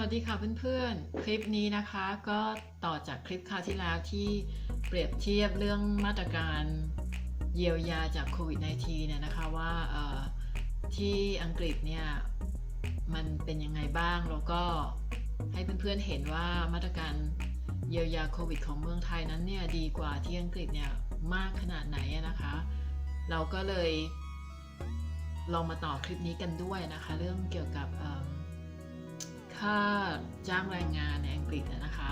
วัสดีค่ะเพื่อนๆ คลิปนี้นะคะก็ต่อจากคลิปคราวที่แล้วที่เปรียบเทียบเรื่องมาตรการเยียวยาจากโควิด -19 เนี่ยนะคะว่าที่อังกฤษเนี่ยมันเป็นยังไงบ้าง แล้วก็ให้เพื่อนๆเห็นว่ามาตรการเยียวยาโควิดของเมืองไทยนั้นเนี่ยดีกว่าที่อังกฤษเนี่ยมากขนาดไหนนะคะ เราก็เลยลองมาต่อคลิปนี้กันด้วยนะคะ เรื่องเกี่ยวกับ ค่าจ้างแรงงานในอังกฤษนะคะ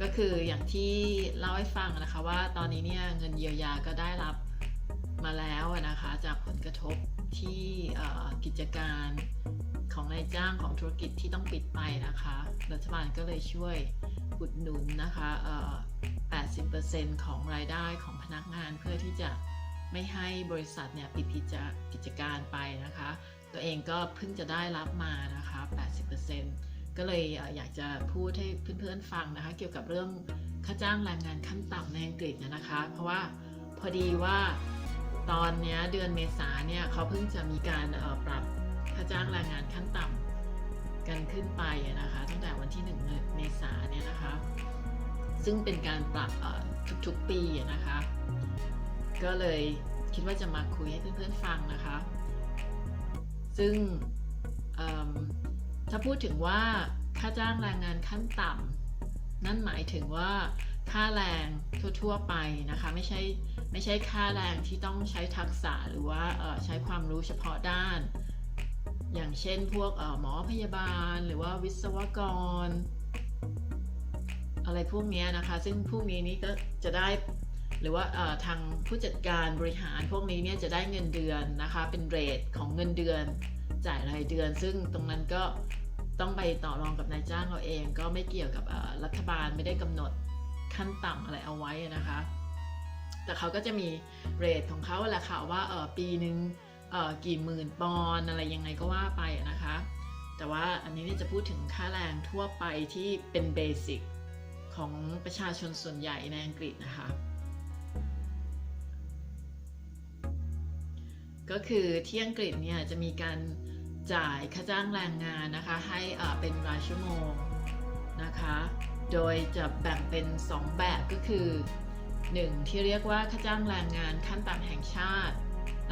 ก็คืออย่างที่เล่าให้ฟังนะคะว่าตอนนี้เนี่ยเงินเยียวยาก็ได้รับมาแล้วนะคะจากผลกระทบที่กิจการของนายจ้างของธุรกิจที่ต้องปิดไปนะคะ รัฐบาลก็เลยช่วยอุดหนุนนะคะ 80%ของรายได้ของพนักงานเพื่อที่จะไม่ให้บริษัทเนี่ยปิดกิจการไปนะคะ ตัวเองก็เพิ่งจะได้รับมานะคะ 80%ก็เลยอยากจะพูดให้เพื่อนๆฟังนะคะ เกี่ยวกับเรื่องค่าจ้างแรงงานขั้นต่ำในอังกฤษนะคะ เพราะว่าพอดีว่าตอนนี้เดือนเมษาเนี่ยเขาเพิ่งจะมีการปรับค่าจ้างแรงงานขั้นต่ำกันขึ้นไปนะคะ ตั้งแต่วันที่1เมษาเนี่ยนะคะ ซึ่งเป็นการปรับทุกๆปีนะคะ ก็เลยคิดว่าจะมาคุยให้เพื่อนๆฟังนะคะ ซึ่งถ้าพูดถึงว่าค่าจ้างแรงงานขั้นต่ำนั่นหมายถึงว่าค่าแรงทั่ว ๆ ไปนะคะ ไม่ใช่ไม่ใช่ค่าแรงที่ต้องใช้ทักษะหรือว่าใช้ความรู้เฉพาะด้าน อย่างเช่นพวกหมอพยาบาล หรือว่าวิศวกร อะไรพวกนี้นะคะ ซึ่งพวกนี้นี่ก็จะได้ หรือว่าทางผู้จัดการบริหารพวกนี้เนี่ยจะได้เงินเดือนนะคะ เป็นเรทของเงินเดือนจ่ายรายเดือน ซึ่งตรงนั้นก็ต้องไปต่อรองกับนายจ้างเราเอง ก็ไม่เกี่ยวกับรัฐบาลไม่ได้กำหนดขั้นต่ำอะไรเอาไว้นะคะ แต่เขาก็จะมีเรทของเขาแหละค่ะว่าปีหนึ่งกี่หมื่นปอนอะไรยังไงก็ว่าไปนะคะ แต่ว่าอันนี้จะพูดถึงค่าแรงทั่วไปที่เป็นเบสิกของประชาชนส่วนใหญ่ในอังกฤษนะคะ ก็คือที่อังกฤษเนี่ยจะมีการจ่ายค่าจ้างแรงงานนะคะให้เอ่อเป็นรายชั่วโมงนะคะ โดยจะแบ่งเป็น 2 แบบก็คือ 1 ที่เรียกว่าค่าจ้างแรงงานขั้นต่ำแห่งชาติ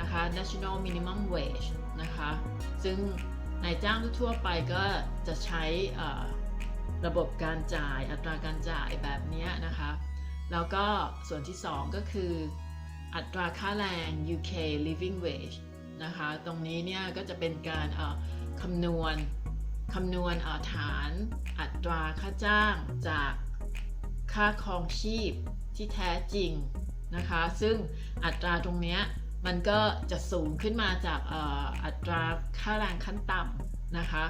นะคะ national minimum wage นะคะ ซึ่งนายจ้างทั่วไปก็จะใช้อ่อระบบการจ่ายอัตราการจ่ายแบบนี้นะคะ แล้วก็ส่วนที่ 2 ก็คือ อัตราค่าแรง UK living wage นะคะ ตรงนี้เนี่ยก็จะเป็นการคำนวณคำนวณฐานอัตราค่าจ้างจากค่าครองชีพที่แท้จริงนะคะ ซึ่งอัตราตรงนี้มันก็จะสูงขึ้นมาจากอัตราค่าแรงขั้นต่ำนะคะ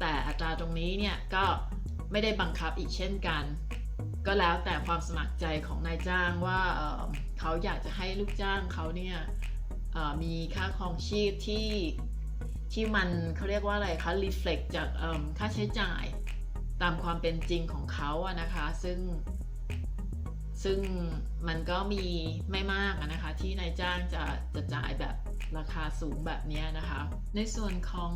แต่อัตราตรงนี้เนี่ยก็ไม่ได้บังคับอีกเช่นกัน ก็แล้วแต่ความสมัครใจของนายจ้างว่าเขาอยากจะให้ลูกจ้างเขาเนี่ยมีค่าครองชีพที่ที่มันเขาเรียกว่าอะไรคะ reflect จากค่าใช้จ่ายตามความเป็นจริงของเขาอะนะคะ ซึ่ง ซึ่งมันก็มีไม่มากนะคะ ที่นายจ้างจะจะจ่ายแบบราคาสูงแบบนี้นะคะ ในส่วนของ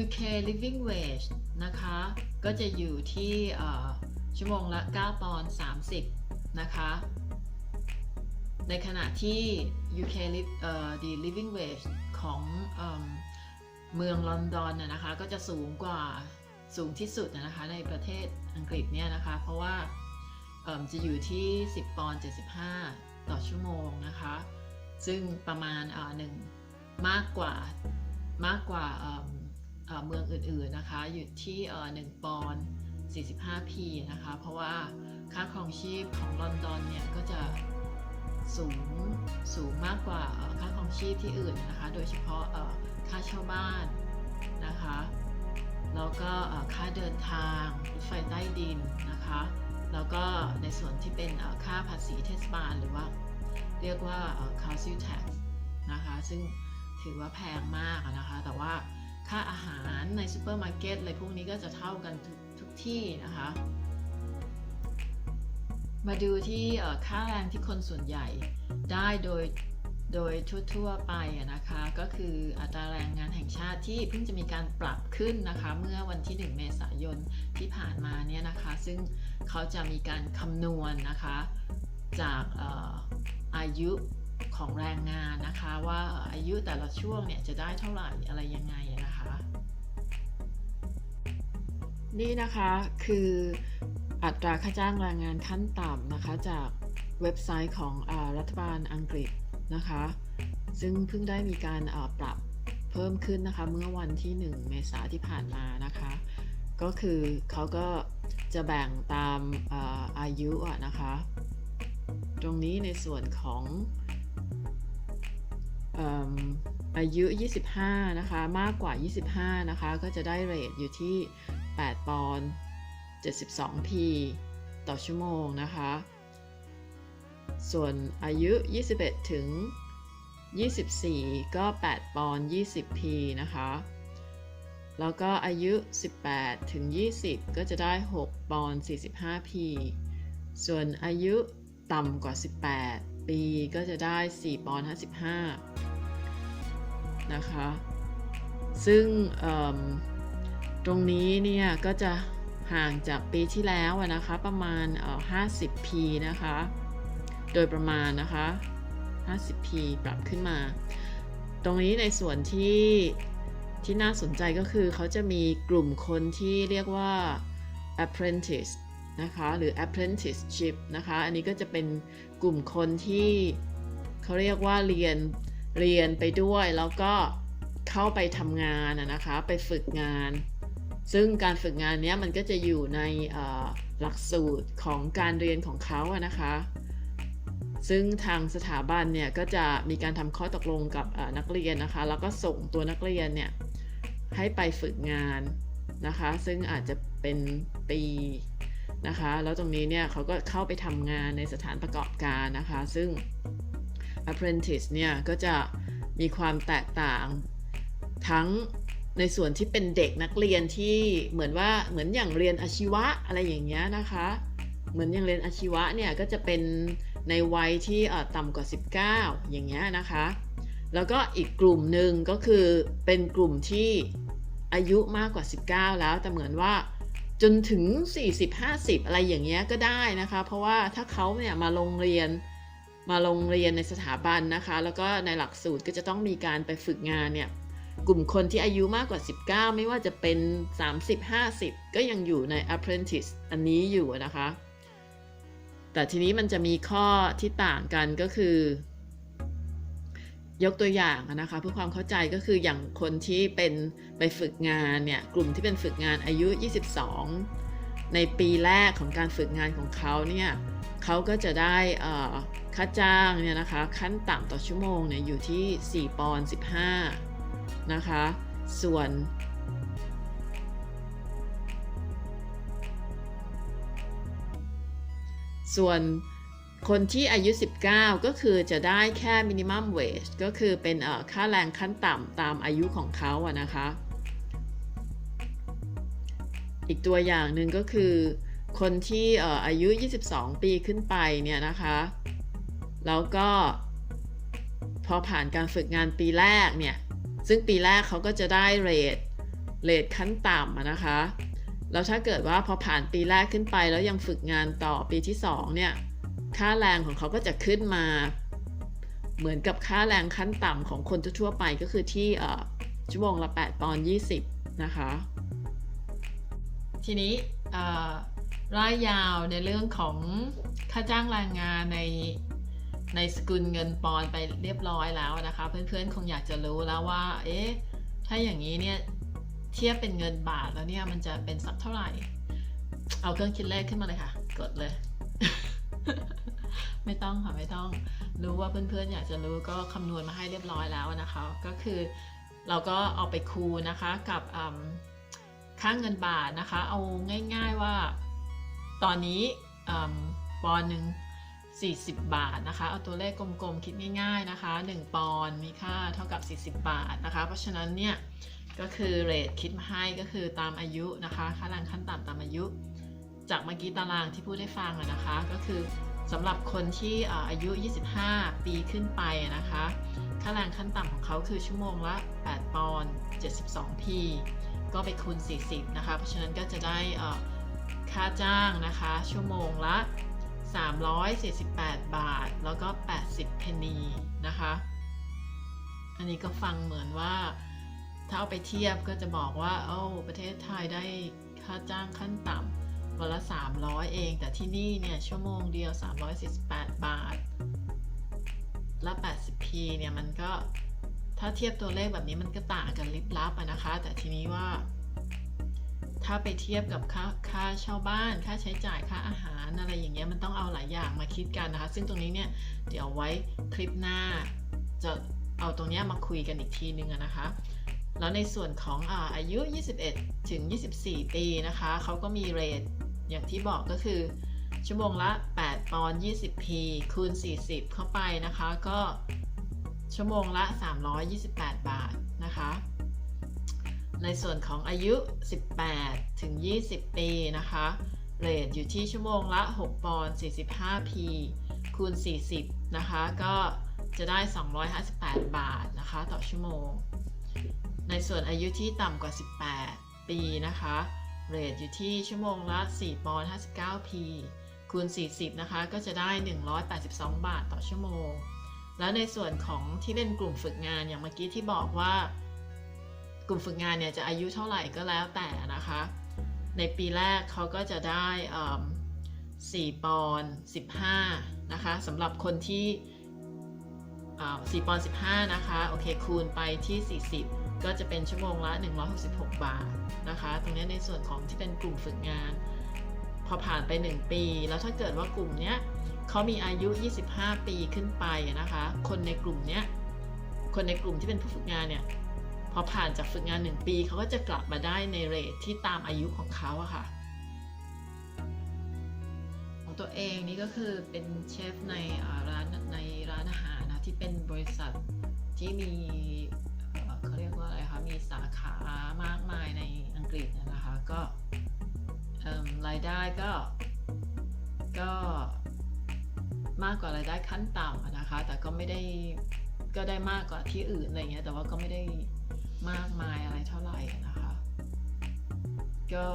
UK living wage นะคะ ก็จะอยู่ที่ ชั่วโมงละ 9 ปอนด์30 นะคะ ในขณะที่ UK live เอ่อ the living wage ของเมเมืองลอนดอนนะคะ ก็จะสูงกว่าสูงที่สุดนะคะ ในประเทศอังกฤษเนี่ยนะคะ เพราะว่าจะอยู่ที่ 10 ปอนด์75 ต่อชั่วโมงนะคะ ซึ่งประมาณหนึ่งมากกว่ามากกว่าเมืองอื่นๆนะคะ อยู่ที่เอ่อ1ปอนด์ 45p นะคะ เพราะว่าค่าครองชีพของลอนดอนเนี่ยก็จะสูงสูงมากกว่าค่าครองชีพที่อื่นนะคะ โดยเฉพาะค่าเช่าบ้านนะคะแล้วก็ค่าเดินทางรถไฟใต้ดินนะคะ แล้วก็ในส่วนที่เป็นค่าภาษีเทศบาลหรือว่าเรียกว่า council tax นะคะ ซึ่งถือว่าแพงมากนะคะ แต่ว่าค่าอาหารในซูเปอร์มาร์เก็ตอะไรพวกนี้ก็จะเท่ากันทุก ที่นะคะ มาดูที่ค่าแรงที่คนส่วนใหญ่ได้โดยโดยทั่วๆไปนะคะก็คืออัตราแรงงานแห่งชาติที่เพิ่งจะมีการปรับขึ้นนะคะเมื่อวันที่ 1 เมษายนที่ผ่านมาเนี่ยนะคะ ซึ่งเขาจะมีการคำนวณนะคะจากอายุของแรงงานนะคะ ว่าอายุแต่ละช่วงเนี่ยจะได้เท่าไหร่อะไรยังไงนะคะ นี่นะคะคืออัตราค่าจ้างแรงงานขั้นต่ำนะคะ จากเว็บไซต์ของอรัฐบาลอังกฤษนะคะ ซึ่งเพิ่งได้มีการปรับเพิ่มขึ้นนะคะ เมื่อวันที่ 1 เมษาที่ผ่านมานะคะ ก็คือเขาก็จะแบ่งตามอาอายุนะคะ ตรงนี้ในส่วนของอายุ 25 นะคะ มากกว่า 25 นะคะ ก็จะได้เรทอยู่ที่ 8 ปอนด์ 72 p ต่อชั่วโมงนะคะ ส่วนอายุ 21 ถึง 24 ก็ 8 ปอนด์ 20 p นะคะ แล้วก็อายุ 18 ถึง 20 ก็จะได้ 6 ปอนด์ 45 p ส่วนอายุต่ำกว่า 18 ปีก็จะได้ 4 ปอนด์ 55 นะคะ ซึ่งเอิ่ม ตรงนี้เนี่ยก็จะห่างจากปีที่แล้วนะคะประมาณ 50 p นะคะ โดยประมาณนะคะ 50 p ปรับขึ้นมา ตรงนี้ในส่วนที่ที่น่าสนใจก็คือเขาจะมีกลุ่มคนที่เรียกว่า apprentice นะคะหรือ apprenticeship นะคะ อันนี้ก็จะเป็นกลุ่มคนที่เขาเรียกว่าเรียนเรียนไปด้วยแล้วก็เข้าไปทำงานนะคะ ไปฝึกงาน ซึ่งการฝึกงานเนี้ยมันก็จะอยู่ในหลักสูตรของการเรียนของเขาอะนะคะ ซึ่งทางสถาบันเนี่ยก็จะมีการทำข้อตกลงกับนักเรียนนะคะ แล้วก็ส่งตัวนักเรียนเนี่ยให้ไปฝึกงานนะคะ ซึ่งอาจจะเป็นปีนะคะ แล้วตรงนี้เนี่ยเขาก็เข้าไปทำงานในสถานประกอบการนะคะ ซึ่ง apprentice เนี่ยก็จะมีความแตกต่างทั้ง ในส่วนที่เป็นเด็กนักเรียนที่เหมือนว่าเหมือนอย่างเรียนอาชีวะอะไรอย่างเงี้ยนะคะ เหมือนอย่างเรียนอาชีวะเนี่ยก็จะเป็นในวัยที่ต่ำกว่า 19 อย่างเงี้ยนะคะ แล้วก็อีกกลุ่มหนึ่งก็คือเป็นกลุ่มที่อายุมากกว่า 19 แล้วแต่เหมือนว่าจนถึง 40-50 อะไรอย่างเงี้ยก็ได้นะคะ เพราะว่าถ้าเขาเนี่ยมาโรงเรียนมาโรงเรียนในสถาบันนะคะ แล้วก็ในหลักสูตรก็จะต้องมีการไปฝึกงานเนี่ย กลุ่มคนที่อายุมากกว่า 19 ไม่ว่าจะเป็น 30-50 ก็ยังอยู่ใน apprentice อันนี้อยู่นะคะ แต่ทีนี้มันจะมีข้อที่ต่างกันก็คือ ยกตัวอย่างนะคะเพื่อความเข้าใจก็คืออย่างคนที่เป็นไปฝึกงานเนี่ย กลุ่มที่เป็นฝึกงานอายุ 22 ในปีแรกของการฝึกงานของเขาเนี่ยเขาก็จะได้ค่าจ้างเนี่ยนะคะ ขั้นต่ำต่อชั่วโมงเนี่ยอยู่ที่ 4 ปอนด์15 นะคะ ส่วน ส่วนคนที่อายุ 19 ก็คือจะได้แค่ minimum wage ก็คือเป็นเอ่อค่าแรงขั้นต่ำตามอายุของเขาอะนะคะ อีกตัวอย่างหนึ่งก็คือ คนที่เอ่ออายุ 22 ปีขึ้นไปเนี่ยนะคะ แล้วก็พอผ่านการฝึกงานปีแรกเนี่ย ซึ่งปีแรกเขาก็จะได้เรทเรทขั้นต่ำนะคะ แล้วถ้าเกิดว่าพอผ่านปีแรกขึ้นไปแล้วยังฝึกงานต่อปีที่ 2 เนี่ย ค่าแรงของเขาก็จะขึ้นมา เหมือนกับค่าแรงขั้นต่ำของคนทั่วไปก็คือที่ชั่วโมงละ 8 ปอนด์20 นะคะ ทีนี้เอ่อรายยาวในเรื่องของค่าจ้างแรงงานใน ในสกุลเงินปอนด์ไปเรียบร้อยแล้วนะคะ เพื่อนๆคงอยากจะรู้แล้วว่า เอ๊ะ ถ้าอย่างนี้เนี่ยเทียบเป็นเงินบาทแล้วเนี่ยมันจะเป็นสักเท่าไหร่ เอาเครื่องคิดเลขขึ้นมาเลยค่ะ กดเลย ไม่ต้องค่ะไม่ต้องรู้ว่าเพื่อนๆอยากจะรู้ก็คำนวณมาให้เรียบร้อยแล้วนะคะ ก็คือเราก็เอาไปคูณนะคะกับค่าเงินบาทนะคะ เอาง่าย ๆว่าตอนนี้อปอนด์หนึ่ง 40 บาทนะคะ เอาตัวเลขกลมๆ คิดง่ายๆนะคะ 1 ปอนด์มีค่าเท่ากับ 40 บาทนะคะ เพราะฉะนั้นเนี่ยก็คือเรทคิดมาให้ก็คือตามอายุนะคะ ค่าแรงขั้นต่ำตามอายุ จากเมื่อกี้ตารางที่พูดให้ฟังอะนะคะ ก็คือสำหรับคนที่อายุ 25 ปีขึ้นไปนะคะ ค่าแรงขั้นต่ำของเขาคือชั่วโมงละ 8 ปอนด์ 72 p ก็ไปคูณ 40 นะคะ เพราะฉะนั้นก็จะได้ค่าจ้างนะคะ ชั่วโมงละ 348 บาท แล้วก็ 80 เพนีนะคะ อันนี้ก็ฟังเหมือนว่า ถ้าเอาไปเทียบก็จะบอกว่าโอ้ประเทศไทยได้ค่าจ้างขั้นต่ำวันละ 300 เอง แต่ที่นี่เนี่ย ชั่วโมงเดียว 348 บาท และ 80p เนี่ย มันก็ ถ้าเทียบตัวเลขแบบนี้มันก็ต่างกันลิบลับนะคะ แต่ทีนี้ว่า ถ้าไปเทียบกับค่าค่าเช่าบ้าน ค่าใช้จ่ายค่าอาหารอะไรอย่างเงี้ยมันต้องเอาหลายอย่างมาคิดกันนะคะ ซึ่งตรงนี้เนี่ยเดี๋ยวไว้คลิปหน้า จะเอาตรงนี้มาคุยกันอีกทีนึงนะคะ แล้วในส่วนของอาอายุ 21 ถึง 24 ปีนะคะเขาก็มีเรทอย่างที่บอกก็คือ ชั่วโมงละ 8 ปอนด์ 20p คูณ 40 เข้าไปนะคะ ก็ชั่วโมงละ 328 บาทนะคะ ในส่วนของอายุ 18 ถึง 20 ปีนะคะเรทอยู่ที่ชั่วโมงละ 6 ปอนด์ 45p คูณ 40 นะคะ ก็จะได้ 258 บาทนะคะ ต่อชั่วโมง ในส่วนอายุที่ต่ำกว่า 18 ปีนะคะ เรทอยู่ที่ชั่วโมงละ 4 ปอนด์ 59p คูณ 40 นะคะ ก็จะได้ 182 บาทต่อชั่วโมง แล้วในส่วนของที่เป็นกลุ่มฝึกงานอย่างเมื่อกี้ที่บอกว่า กลุ่มฝึกงานเนี่ยจะอายุเท่าไหร่ก็แล้วแต่นะคะ ในปีแรกเขาก็จะได้4ปอนด์15นะคะสำหรับคนที่4ปอนด์15นะคะโอเคคูณไปที่ 40 ก็จะเป็นชั่วโมงละ 166 บาทนะคะตรงนี้ในส่วนของที่เป็นกลุ่มฝึกงาน พอผ่านไป 1 ปี แล้วถ้าเกิดว่ากลุ่มเนี้ยเขามีอายุ 25 ปีขึ้นไปนะคะ คนในกลุ่มเนี้ยคนในกลุ่มที่เป็นผู้ฝึกงานเนี่ย อผ่านจากฝึกงาน 1 ปีเขาก็จะกลับมาได้ในเรทที่ตามอายุของเขาอะค่ะ ของตัวเองนี่ก็คือเป็นเชฟในร้านในร้านอาหารนะที่เป็นบริษัทที่มีเขาเรียกว่าอะไรคะมีสาขามากมายในอังกฤษนะคะก็รายได้ก็ก็มากกว่ารายได้ขั้นต่ำนะคะ แต่ก็ไม่ได้ก็ได้มากกว่าที่อื่นอะไรเงี้ยแต่ว่าก็ไม่ได้ มากมายอะไรเท่าไหร่นะคะ ก็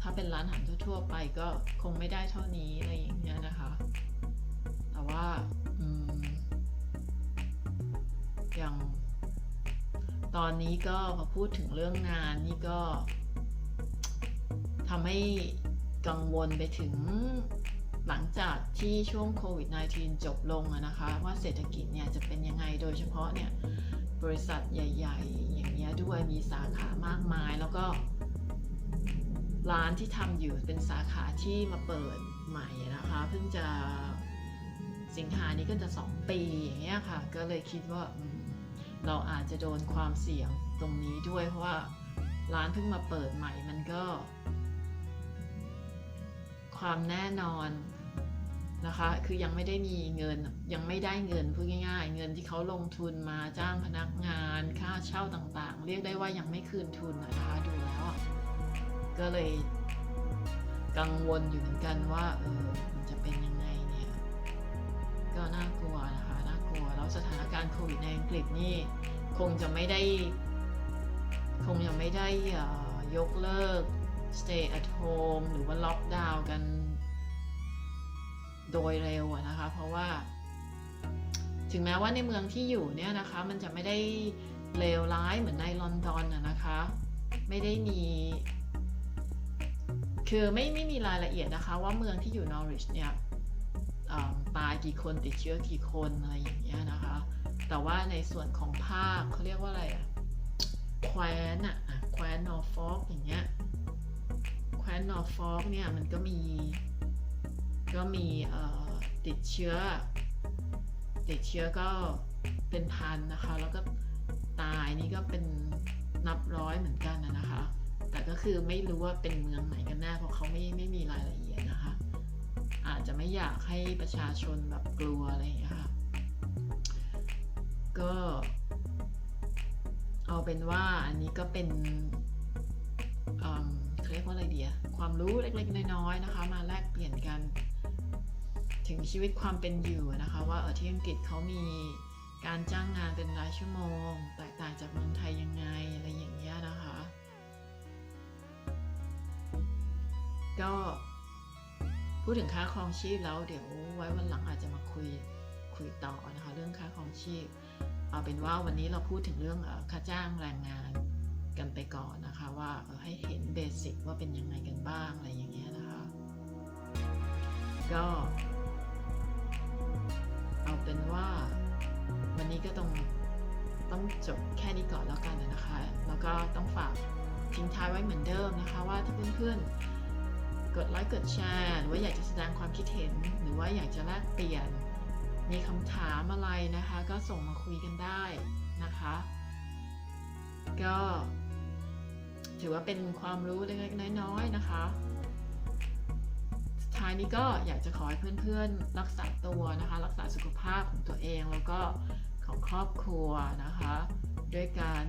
ถ้าเป็นร้านอาหารทั่ว ๆ ไปก็คงไม่ได้เท่านี้อะไรอย่างเงี้ยนะคะ แต่ว่าอืมอย่างตอนนี้ก็พอพูดถึงเรื่องงานนี่ก็ทำให้กังวลไปถึงหลังจากที่ช่วงโควิด -19 จบลงนะคะ ว่าเศรษฐกิจเนี่ยจะเป็นยังไงโดยเฉพาะเนี่ย บริษัทใหญ่ ๆ อย่างเงี้ยด้วยมีสาขามากมาย แล้วก็ร้านที่ทำอยู่เป็นสาขาที่มาเปิดใหม่นะคะ เพิ่งจะสิงหานี้ก็จะ 2 ปีอย่างเงี้ยค่ะ ก็เลยคิดว่าเราอาจจะโดนความเสี่ยงตรงนี้ด้วยเพราะว่าร้านเพิ่งมาเปิดใหม่มันก็ ความแน่นอน นะคะ คือยังไม่ได้มีเงิน ยังไม่ได้เงินพูดง่าย ๆ เงินที่เขาลงทุนมาจ้างพนักงาน ค่าเช่าต่างๆ เรียกได้ว่ายังไม่คืนทุนนะคะดูแล้วก็เลยกังวลอยู่เหมือนกันว่าเออมันจะเป็นยังไงเนี่ย ก็น่ากลัวนะคะน่ากลัวแล้วสถานการณ์โควิดในอังกฤษนี่คงจะไม่ได้ คงยังไม่ได้ยกเลิก stay at home หรือว่าล็อกดาวน์กัน โดยเร็วนะคะ เพราะว่า ถึงแม้ว่าในเมืองที่อยู่เนี่ยนะคะ มันจะไม่ได้เลวร้ายเหมือนในลอนดอนนะคะ ไม่ได้มี คือไม่ไม่มีรายละเอียดนะคะว่าเมืองที่อยู่นอริชเนี่ยตายกี่คนติดเชื้อกี่คนอะไรอย่างเงี้ยนะคะ แต่ว่าในส่วนของภาคเขาเรียกว่าอะไรอะแคว้นอะอะแคว้นนอร์ฟอล์กอย่างเงี้ยแคว้นนอร์ฟอล์กเนี่ยมันก็มี ก็มีติดเชื้อ ติดเชื้อก็เป็นพันนะคะ แล้วก็ตายนี่ก็เป็นนับร้อยเหมือนกันนะคะ แต่ก็คือไม่รู้ว่าเป็นเมืองไหนกันแน่เพราะเขาไม่ไม่มีรายละเอียดนะคะ อาจจะไม่อยากให้ประชาชนแบบกลัวอะไรอย่างเงี้ยค่ะ ก็เอาเป็นว่าอันนี้ก็เป็นเอิ่มเขาเรียกว่าอะไรเดียความรู้เล็กๆน้อยๆนะคะ มาแลกเปลี่ยนกัน ถึงชีวิตความเป็นอยู่นะคะว่าเออที่อังกฤษเขามีการจ้างงานเป็นรายชั่วโมง แตกต่างจากเมืองไทยยังไงอะไรอย่างเงี้ยนะคะ ก็พูดถึงค่าครองชีพแล้วเดี๋ยวไว้วันหลังอาจจะมาคุยคุยต่อนะคะเรื่องค่าครองชีพ เอาเป็นว่าวันนี้เราพูดถึงเรื่องค่าจ้างแรงงานกันไปก่อนนะคะ ว่าให้เห็นเบสิกว่าเป็นยังไงกันบ้างอะไรอย่างเงี้ยนะคะ ก็ เป็นว่าวันนี้ก็ต้องต้องจบแค่นี้ก่อนแล้วกันนะคะ แล้วก็ต้องฝากทิ้งท้ายไว้เหมือนเดิมนะคะ ว่าถ้าเพื่อนๆกดไลค์กดแชร์หรือว่าอยากจะแสดงความคิดเห็น หรือว่าอยากจะแลกเปลี่ยน มีคำถามอะไรนะคะ ก็ส่งมาคุยกันได้นะคะ ก็ถือว่าเป็นความรู้เล็กๆน้อยๆนะคะ ท้ายนี้ก็อยากจะขอให้เพื่อนๆรักษาตัวนะคะ รักษาสุขภาพของตัวเองแล้วก็ของครอบครัวนะคะ ด้วยการ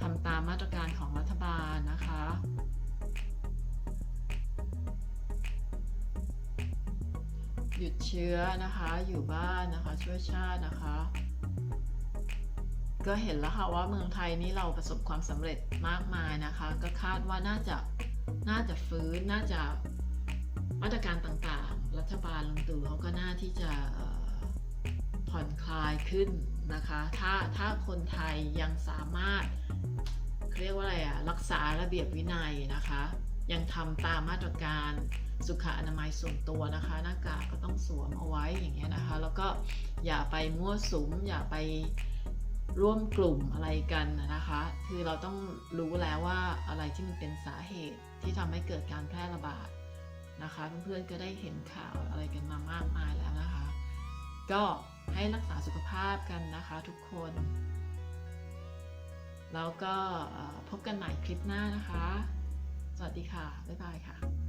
ทำตามมาตรการของรัฐบาลนะคะหยุดเชื้อนะคะอยู่บ้านนะคะช่วยชาตินะคะ ก็เห็นแล้วค่ะว่าเมืองไทยนี่เราประสบความสำเร็จมากมายนะคะ ก็คาดว่าน่าจะน่าจะฟื้นน่าจะ มาตรการต่างๆ รัฐบาลลุงตู่เขาก็น่าที่จะผ่อนคลายขึ้นนะคะ ถ้าถ้าคนไทยยังสามารถเขาเรียกว่าอะไรอะรักษาระเบียบวินัยนะคะ ยังทำตามมาตรการสุขอนามัยส่วนตัวนะคะ หน้ากากก็ต้องสวมเอาไว้อย่างเงี้ยนะคะ แล้วก็อย่าไปมั่วสุม อย่าไปร่วมกลุ่มอะไรกันนะคะ คือเราต้องรู้แล้วว่าอะไรที่มันเป็นสาเหตุที่ทำให้เกิดการแพร่ระบาด นะคะ เพื่อนๆก็ได้เห็นข่าวอะไรกันมามากมายแล้วนะคะ ก็ให้รักษาสุขภาพกันนะคะทุกคน แล้วก็พบกันใหม่คลิปหน้านะคะ สวัสดีค่ะ บ๊ายบายค่ะ